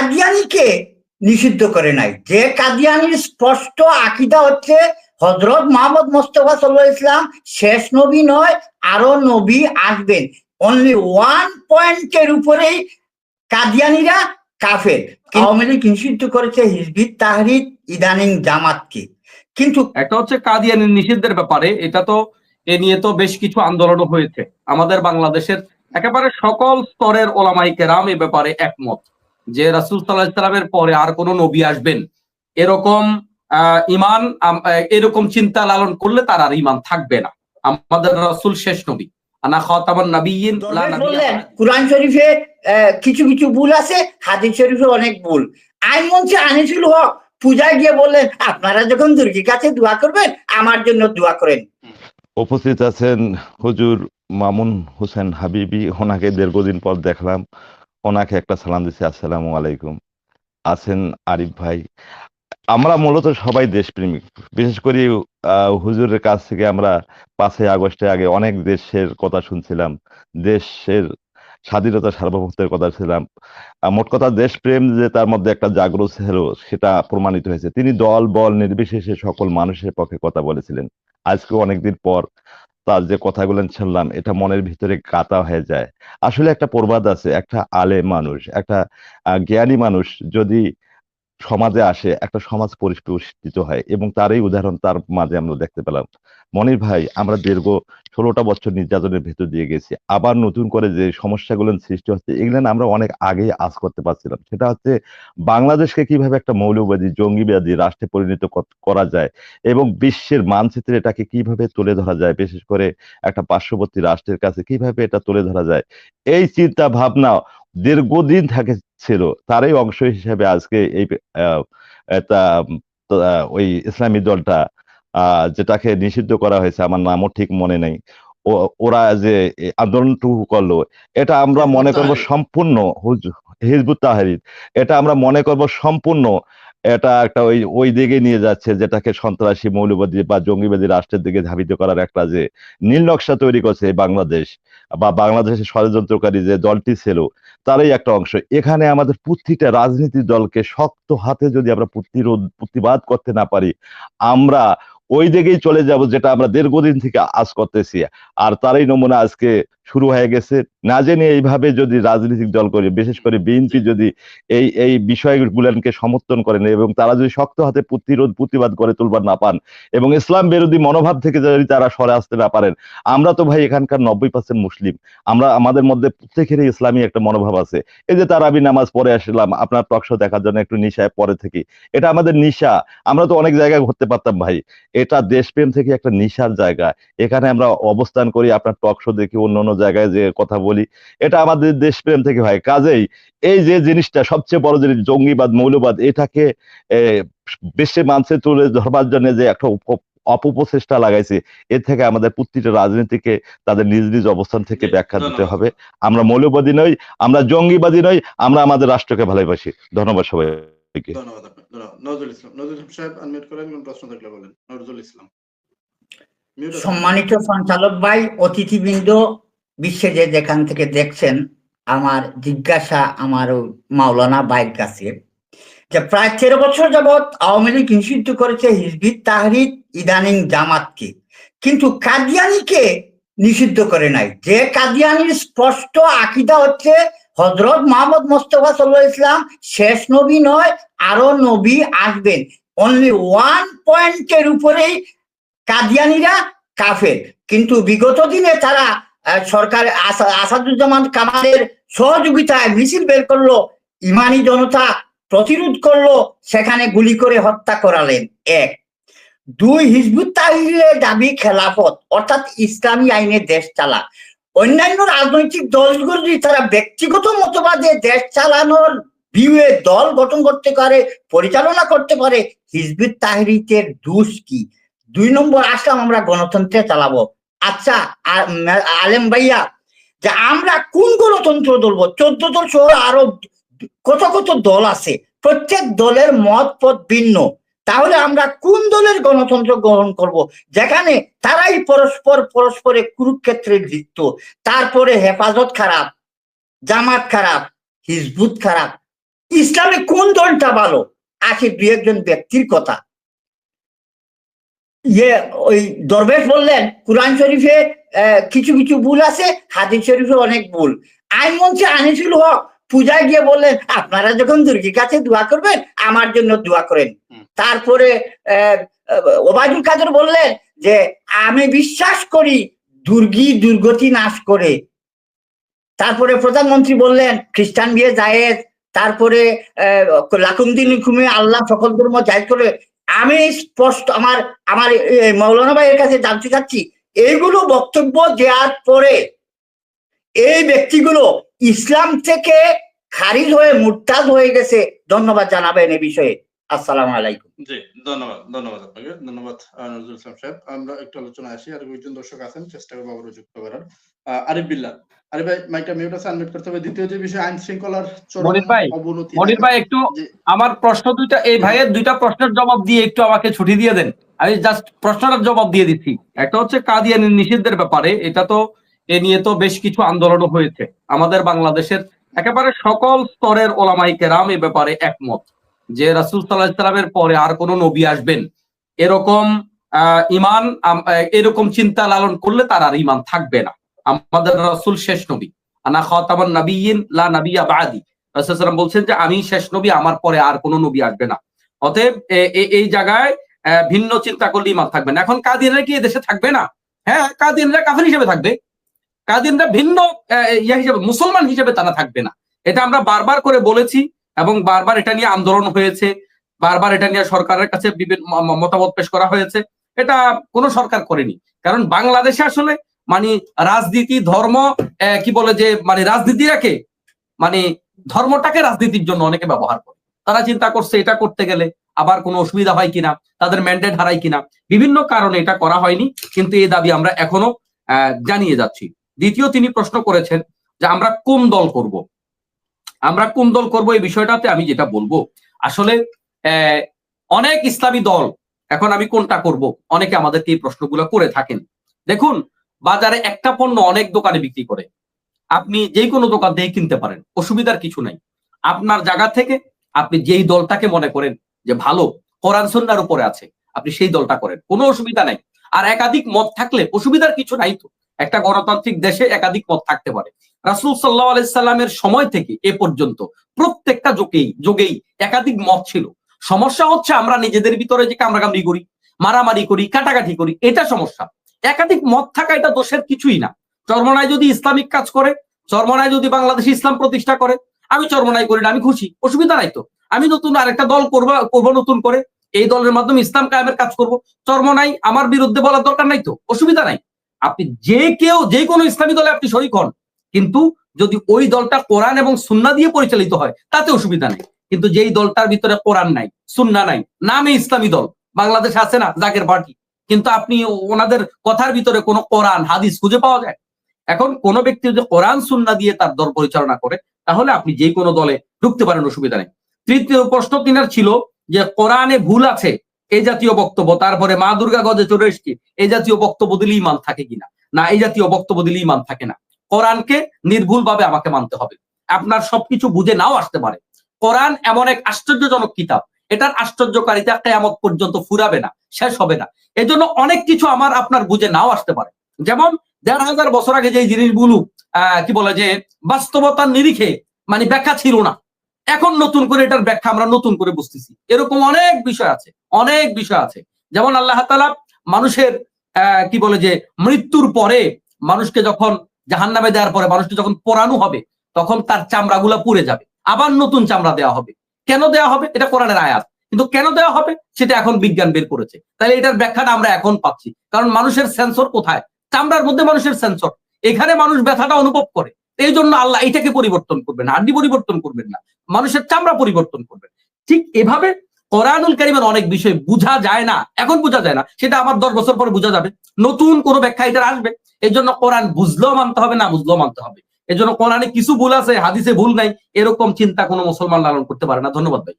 কাদিয়ানিকে নিষিদ্ধ করে নাই। যে কাদিয়ানির স্পষ্ট আকিদা হচ্ছে হজরত মোহাম্মদ মোস্তফা সাল্লাহ ইসলাম শেষ নবী নয় আরও নবী আসবেন। অনলি ওয়ান পয়েন্টের উপরেই কাদিয়ানিরা কাফের। আওয়ামী লীগ নিষিদ্ধ করেছে হিজবিত তাহরিদ ইদানিং জামাতকে। কিন্তু একটা হচ্ছে কাদিয়ানি নিষিদ্ধের ব্যাপারে এটা তো এ নিয়ে তো বেশ কিছু আন্দোলনও হয়েছে। আমাদের বাংলাদেশের একেবারে সকল স্তরের ওলামাই কেরাম এ ব্যাপারে একমত। যে রাসুল সাল্লাহ সাল্লামের পরে আর কোন নবী আসবেন এরকম আহ, ইমান এরকম চিন্তা লালন করলে তার আর ইমান থাকবে না। আমাদের রাসূল শেষ নবী। আনা খাতামান। কোরআন শরীফে কিছু কিছু ভুল আছে হাদিস শরীফে অনেক ভুল। আইন মঞ্চে আনিসুল হক পূজায় গিয়ে বললেন আপনারা যখন দুর্গের কাছে দোয়া করবেন আমার জন্য দোয়া করেন। উপস্থিত আছেন হুজুর মামুন হোসেন হাবিবি ওনাকে দীর্ঘদিন পর দেখলাম। ওনাকে একটা সালাম দিচ্ছি আসসালামু আলাইকুম। আছেন আরিফ ভাই। আমরা মূলত সবাই দেশপ্রেমিক। বিশেষ করে হুজুরের কাছ থেকে আমরা পাঁচই আগস্টের আগে অনেক দেশের কথা শুনছিলাম। দেশের স্বাধীনতা সার্বভৌমত্বের কথা ছিলাম মোট কথা দেশপ্রেম যে তার মধ্যে একটা জাগ্রত ছিল, সেটা প্রমাণিত হয়েছে। তিনি দল, বল নির্বিশেষে সকল মানুষের পক্ষে কথা বলেছিলেন। আজকে অনেকদিন পর তার যে কথাগুলো শুনলাম, এটা মনের ভিতরে কাতা হয়ে যায়। আসলে একটা প্রবাদ আছে, একটা আলে মানুষ, একটা জ্ঞানী মানুষ যদি সমাজে আসে, একটা সমাজ পরিপুষ্টিত হয় এবং তারই উদাহরণ তার মাঝে আমরা দেখতে পেলাম। মনির ভাই, আমরা দীর্ঘ ষোলোটা বছর নির্যাতনের ভেতর দিয়ে গেছি। আবার নতুন করে যে সমস্যাগুলো সৃষ্টি হচ্ছে, এগুলো আমরা অনেক আগেই আজ করতে পারছিলাম। সেটা হচ্ছে বাংলাদেশকে কীভাবে একটা মৌলবাদী, জঙ্গিবাদী রাষ্ট্রে পরিণত করা যায় এবং বিশ্বের মানচিত্রে এটাকে কীভাবে তুলে ধরা যায়, বিশেষ করে একটা পার্শ্ববর্তী রাষ্ট্রের কাছে কীভাবে এটা তুলে ধরা যায়, এই চিন্তা ভাবনা দীর্ঘদিন থাকে ছিল। তারই অংশ হিসেবে আজকে এই ওই ইসলামী দলটা আহ, যেটাকে নিষিদ্ধ করা হয়েছে আমার নামও ঠিক মনে নেই। ওরা যে আন্দোলনটুকু করল এটা আমরা মনে করব সম্পূর্ণ হুজ- হিজবুত তাহারির। এটা আমরা মনে করব সম্পূর্ণ এটা একটা ওই ওই দিকে নিয়ে যাচ্ছে যেটাকে সন্ত্রাসী, মৌলবাদী বা জঙ্গিবাদী রাষ্ট্রের দিকে ধাবিত করার একটা যে নীল নকশা তৈরি করছে বাংলাদেশ বা বাংলাদেশের ষড়যন্ত্রকারী যে দলটি ছিল, তারই একটা অংশ। এখানে আমাদের প্রতিটা রাজনীতি দলকে শক্ত হাতে যদি আমরা প্রতিরোধ, প্রতিবাদ করতে না পারি, আমরা ওই দিকেই চলে যাব যেটা আমরা দীর্ঘদিন থেকে আজ করতেছি। আর তারই নমুনা আজকে শুরু হয়ে গেছে। না জেনে এইভাবে যদি রাজনৈতিক দল করে, বিশেষ করে বিএনপি যদি এই এই বিষয়গুলোকে সমর্থন করেন এবং তারা যদি শক্ত হাতে প্রতিরোধ, প্রতিবাদ করে তুলবার না পান এবং ইসলাম বিরোধী মনোভাব থেকে যদি তারা সরে আসতে না পারেন, আমরা তো ভাই এখানকার নব্বই পার্সেন্ট মুসলিম। আমরা, আমাদের মধ্যে প্রত্যেকেরই ইসলামী একটা মনোভাব আছে। এই যে তারাবি নামাজ পড়ে আসলাম, আপনার টকশো দেখার জন্য একটু নিশায় পরে থেকে। এটা আমাদের নিশা। আমরা তো অনেক জায়গায় ঘুরতে পারতাম ভাই। এটা দেশপ্রেম থেকে একটা নিশার জায়গা। এখানে আমরা অবস্থান করি, আপনার টকশো দেখি অন্য অন্য জায়গায় যে কথা বলি এটা আমাদের দেশপ্রেম থেকে হয়। কাজেই এই যে জিনিসটা সবচেয়ে বড় জিনিস জঙ্গিবাদ মৌলবাদ এটাকে আহ, বিশ্বে মানছে তুলে ধরবার জন্য যে একটা অপপ্রচেষ্টা লাগাইছে এর থেকে আমাদের প্রতিটা রাজনীতিকে তাদের নিজ নিজ অবস্থান থেকে ব্যাখ্যা দিতে হবে। আমরা মৌলবাদী নই আমরা জঙ্গিবাদী নই আমরা আমাদের রাষ্ট্রকে ভালোবাসি। ধন্যবাদ সবাই ধন্যবাদ নজরুল ইসলাম নজরুল সাহেব আনমিউট করেন প্রশ্ন থাকলে বলেন। নজরুল ইসলাম। সম্মানিত সঞ্চালক ভাই অতিথিবৃন্দ বিশ্বে যে যেখান থেকে দেখছেন, আমার জিজ্ঞাসা আমার মাওলানা ভাইয়ের কাছে যে প্রায় তেরো বছর যাবৎ আওয়ামী লীগ নিষিদ্ধ করেছে হিজবিত, তাহরিদ, ইদানিং জামাতকে। কিন্তু কাদিয়ানিকে নিষিদ্ধ করে নাই। যে কাদিয়ানির স্পষ্ট আকিদা হচ্ছে হজরত মোহাম্মদ মোস্তফা সাল্লাহ ইসলাম শেষ নবী নয়, আরও নবী আসবেন। অনলি ওয়ান পয়েন্টের উপরেই কাদিয়ানিরা কাফের। কিন্তু বিগত দিনে তারা সরকার আসাদুজ্জামান কামালের সহযোগিতায় মিছিল বের করল, ইমানি জনতা প্রতিরোধ করল, সেখানে গুলি করে হত্যা করালেন। এক। দুই, হিজবুত তাহিরের দাবি খেলাফত, অর্থাৎ ইসলামী আইনে দেশ চালা। অন্যান্য রাজনৈতিক দলগুলো তারা ব্যক্তিগত মতবাদে দেশ চালানোর ভিউয়ে দল গঠন করতে পারে, পরিচালনা করতে পারে, হিজবুত তাহরিকের দোষ কি? দুই নম্বর আসলাম আমরা গণতন্ত্রে চালাবো। আচ্ছা আলেম ভাইয়া, যে আমরা কোন গণতন্ত্র দলবো চোদ্দ দল সহ আরও কত কত দল আছে? প্রত্যেক দলের মত পথ ভিন্ন। তাহলে আমরা কোন দলের গণতন্ত্র গ্রহণ করব? যেখানে তারাই পরস্পর পরস্পরে কুরুক্ষেত্রে লিপ্ত। তারপরে হেফাজত খারাপ, জামাত খারাপ, হিজবুত খারাপ। ইসলামে কোন দলটা ভালো? আছে দু একজন ব্যক্তির কথা। ইয়ে ওই দরবেশ বললেন কোরআন শরীফে কিছু কিছু ভুল আছে হাদিস শরীফে অনেক ভুল। আইন মঞ্চে আনিসুল হক পূজায় গিয়ে বললেন আপনারা যখন দুর্গের কাছে দোয়া করবেন আমার জন্য দোয়া করেন। তারপরে ওবায়দুল কাদের বললেন যে আমি বিশ্বাস করি দুর্গি দুর্গতি নাশ করে। তারপরে প্রধানমন্ত্রী বললেন খ্রিস্টান বিয়ে জায়েজ। তারপরে আহ, লাকুমদিন খুমে আল্লাহ সকল ধর্ম জায়েজ করে আমি স্পষ্ট আমার আমার মৌলানা ভাইয়ের কাছে জানতে চাচ্ছি, এইগুলো বক্তব্য দেওয়ার পরে এই ব্যক্তিগুলো ইসলাম থেকে খারিজ হয়ে মুরতাদ হয়ে গেছে। ধন্যবাদ জানাবেন এ বিষয়ে। আসসালামু আলাইকুম। জি ধন্যবাদ ধন্যবাদ আপনাকে ধন্যবাদ নজরুল ইসলাম সাহেব। আমরা একটু আলোচনায় আসি আর কয়েকজন দর্শক আছেন চেষ্টা করব আবারও যুক্ত করার। আরিফ বিল্লাহ আরিফ ভাই মাইকটা মিউট আছে আনমিউট করতে হবে। দ্বিতীয় যে বিষয় আইন শৃঙ্খলার মনির ভাই, অবনতি মনির ভাই একটু আমার প্রশ্ন দুইটা এই ভাইয়ের দুইটা প্রশ্নের জবাব দিয়ে একটু আমাকে ছুটি দিয়ে দেন। আমি জাস্ট প্রশ্নটার জবাব দিয়ে দিচ্ছি। একটা হচ্ছে কাদিয়ানি নিষিদ্ধের ব্যাপারে এটা তো এ নিয়ে তো বেশ কিছু আন্দোলন হয়েছে। আমাদের বাংলাদেশের একেবারে সকল স্তরের ওলামাই কেরাম এ ব্যাপারে একমত। যে রাসুল সাল্লাহ সাল্লামের পরে আর কোন নবী আসবেন, এরকম ইমান এরকম চিন্তা লালন করলে তার আর ইমান থাকবে না। আমাদের রাসূল শেষ নবী। আনা খাতামান নাবিয়িন লা বাদি। রাসূলুল্লাহ বলছেন যে, আমি শেষ নবী, আমার পরে আর কোনো নবী আসবে না। অতএব এই জায়গায় ভিন্ন চিন্তা করলে ইমান থাকবে না। এখন কাদিনরা কি দেশে থাকবে না? হ্যাঁ কাদিনরা কাফের হিসেবে থাকবে। কাদিনরা ভিন্ন ইয়া হিসেবে, মুসলমান হিসেবে তারা থাকবে না। এটা আমরা বারবার করে বলেছি। এবং বারবার এটা নিয়ে আন্দোলন হয়েছে, বারবার এটা নিয়ে সরকারের কাছে বিভিন্ন মতামত পেশ করা হয়েছে। এটা কোনো সরকার করেনি। কারণ বাংলাদেশে আসলে মানে রাজনীতি, ধর্ম কি বলে যে মানে রাজনীতিটাকে মানে ধর্মটাকে রাজনীতির জন্য অনেকে ব্যবহার করে। তারা চিন্তা করছে এটা করতে গেলে আবার কোনো অসুবিধা হয় কিনা, তাদের ম্যান্ডেট হারায় কিনা। বিভিন্ন কারণে এটা করা হয়নি, কিন্তু এই দাবি আমরা এখনও জানিয়ে যাচ্ছি। দ্বিতীয় তিনি প্রশ্ন করেছেন যে আমরা কোন দল করব? আমরা কোন দল করব এই বিষয়টাতে আমি যেটা বলব। আসলে অনেক ইসলামী দল এখন আমি কোনটা করব? অনেকে আমাদেরকে এই প্রশ্নগুলো করে থাকেন। দেখুন, বাজারে একটা পণ্য অনেক দোকানে বিক্রি করে। আপনি যে কোনো দোকান থেকে কিনতে পারেন, অসুবিধার কিছু নাই। আপনার জায়গা থেকে আপনি যেই দলটাকে মনে করেন যে ভালো, কোরআন সন্ন্যার উপরে আছে, আপনি সেই দলটা করেন। কোনো অসুবিধা নাই। আর একাধিক মত থাকলে অসুবিধার কিছু নাই তো। একটা গণতান্ত্রিক দেশে একাধিক মত থাকতে পারে। রাসূল সাল্লাহ আলাইসাল্লামের সময় থেকে এ পর্যন্ত প্রত্যেকটা যোগেই যোগেই একাধিক মত ছিল। সমস্যা হচ্ছে আমরা নিজেদের ভিতরে যে কামড়াকামড়ি করি, মারামারি করি, কাটাকাটি করি, এটা সমস্যা। একাধিক মত থাকা এটা দোষের কিছুই না। চরমনায় যদি ইসলামিক কাজ করে চরমনায় যদি বাংলাদেশ ইসলাম প্রতিষ্ঠা করে, আমি চরমনাই করি না, আমি খুশি, অসুবিধা নাই তো। আমি নতুন আরেকটা দল করব করব নতুন করে, এই দলের মাধ্যমে ইসলাম কায়েমের কাজ করব। চরমনাই আমার বিরুদ্ধে বলার দরকার নাই তো, অসুবিধা নাই। আপনি যে কেউ, যে কোনো ইসলামী দলে আপনি শরিক হন, কিন্তু যদি ওই দলটা কোরআন এবং সুন্না দিয়ে পরিচালিত হয়, তাতে অসুবিধা নেই। কিন্তু যেই দলটার ভিতরে কোরআন নাই সুন্না নাই, নামে ইসলামী দল, বাংলাদেশ আছে না, জাকের পার্টি, কিন্তু আপনি ওনাদের কথার ভিতরে কোনো কোরআন, হাদিস খুঁজে পাওয়া যায়? এখন কোন ব্যক্তি যদি কোরআন সুন্না দিয়ে তার দল পরিচালনা করে, তাহলে আপনি যে কোনো দলে ঢুকতে পারেন, অসুবিধা নেই। তৃতীয় প্রশ্ন তিনার ছিল যে কোরআনে ভুল আছে এই জাতীয় বক্তব্য, তারপরে মা দুর্গা গজে চলে এসছে এই জাতীয় বক্তব্য দিলে ইমান থাকে কিনা? না এই জাতীয় বক্তব্য দিলে ইমান থাকে না। কোরআনকে নির্ভুল ভাবে আমাকে মানতে হবে। আপনার সবকিছু বুঝে নাও আসতে পারে। কোরআন এমন এক আশ্চর্যজনক কিতাব। এটার আশ্চর্যকারিতা কেয়ামত পর্যন্ত ফুরাবে না, শেষ হবে না। এজন্য অনেক কিছু আমার আপনার বুঝে নাও আসতে পারে। যেমন, দেড় হাজার বছর আগে যে জিনিসগুলো, আহ, কি বলে যে বাস্তবতার নিরিখে মানে ব্যাখ্যা ছিল না। এখন নতুন করে এটার ব্যাখ্যা আমরা নতুন করে বুঝতেছি। এরকম অনেক বিষয় আছে, অনেক বিষয় আছে। যেমন আল্লাহ তালা মানুষের কি বলে যে, মৃত্যুর পরে মানুষকে যখন জাহান নামে দেওয়ার পরে মানুষকে যখন পোড়ানো হবে, তখন তার চামড়াগুলা পুড়ে যাবে। আবার নতুন চামড়া দেওয়া হবে। কেন দেওয়া হবে? এটা কোরআনের আয়াত। কিন্তু কেন দেওয়া হবে? সেটা এখন বিজ্ঞান বের করেছে। তাহলে এটার ব্যাখ্যাটা আমরা এখন পাচ্ছি। কারণ মানুষের সেন্সর কোথায়? চামড়ার মধ্যে মানুষের সেন্সর। এখানে মানুষ ব্যথাটা অনুভব করে। এই জন্য আল্লাহ এটাকে পরিবর্তন করবেন হাড্ডি পরিবর্তন করবেন না। মানুষের চামড়া পরিবর্তন করবেন ঠিক এভাবে কোরআনুল কারিমের অনেক বিষয় বোঝা যায় না, এখন বোঝা যায় না, সেটা আমার দশ বছর পরে বোঝা যাবে। নতুন কোনো ব্যাখ্যা এটা আসবে। এই জন্য কোরআন বুঝলেও মানতে হবে, না বুঝলেও মানতে হবে। এই জন্য কোরআনে কিছু ভুল আছে, হাদিসে ভুল নাই, এরকম চিন্তা কোনো মুসলমান লালন করতে পারে না। ধন্যবাদ ভাই।